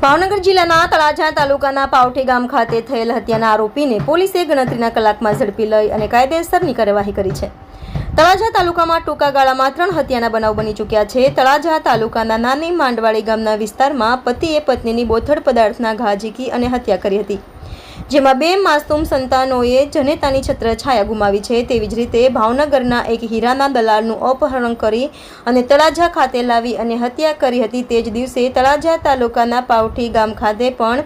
ભાવનગર જિલ્લાના તળાજા તાલુકાના પાવઠી ગામ ખાતે થયેલ હત્યાના આરોપીને પોલીસે ગણતરીના કલાકમાં ઝડપી લઈ અને કાયદેસરની કાર્યવાહી કરી છે. તળાજા તાલુકામાં ટૂંકા ગાળામાં ત્રણ હત્યાના બનાવ બની ચૂક્યા છે. તળાજા તાલુકાના નાની માંડવાડી ગામના વિસ્તારમાં પતિએ પત્નીની બોથડ પદાર્થના ઘા ઝીકી અને હત્યા કરી હતી. જેમાં બે માસૂમ સંતાનોએ જનેતાની છત્ર છાયા ગુમાવી છે. તેવી જ રીતે ભાવનગરના એક હીરાના દલાલનું અપહરણ કરી અને તળાજા ખાતે લાવી અને હત્યા કરી હતી. તે જ દિવસે તળાજા તાલુકાના પાવઠી ગામ ખાતે પણ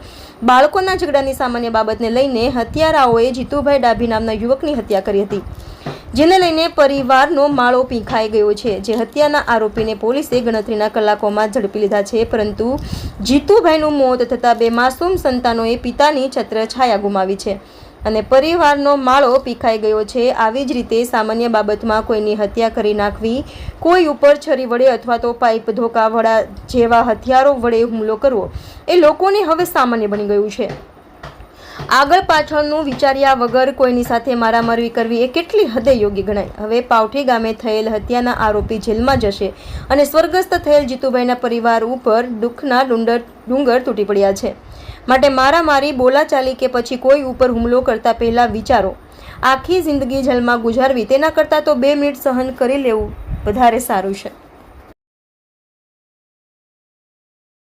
બાળકોના ઝઘડાની સામાન્ય બાબતને લઈને હત્યારાઓએ જીતુભાઈ ડાભી નામના યુવકની હત્યા કરી હતી. જેને લઈને પરિવારનો માળો પીંખાઈ ગયો છે. જે હત્યાના આરોપીને પોલીસે ગણતરીના કલાકોમાં ઝડપી લીધા છે, પરંતુ જીતુભાઈનું મોત થતાં બે માસૂમ સંતાનોએ પિતાની છત્ર છાયા ગુમાવી છે અને પરિવારનો માળો પીખાઈ ગયો છે. આવી જ રીતે સામાન્ય બાબતમાં કોઈની હત્યા કરી નાખવી, કોઈ ઉપર છરી વડે અથવા તો પાઇપ ધોકા વડા જેવા હથિયારો વડે હુમલો કરવો, એ લોકોને હવે સામાન્ય બની ગયું છે. આગળ પાછળનું વિચાર્યા વગર કોઈની સાથે મારામારી કરવી એ કેટલી હદે યોગ્ય ગણાય? હવે પાવઠી ગામે થયેલ હત્યાના આરોપી જેલમાં જશે અને સ્વર્ગસ્થ થયેલ જીતુભાઈના પરિવાર ઉપર દુઃખના ડુંડર ડુંગર તૂટી પડ્યા છે. માટે મારામારી, બોલાચાલી કે પછી કોઈ ઉપર હુમલો કરતા પહેલા વિચારો. આખી જિંદગી જેલમાં ગુજારવી, તેના કરતાં તો બે મિનિટ સહન કરી લેવું વધારે સારું છે.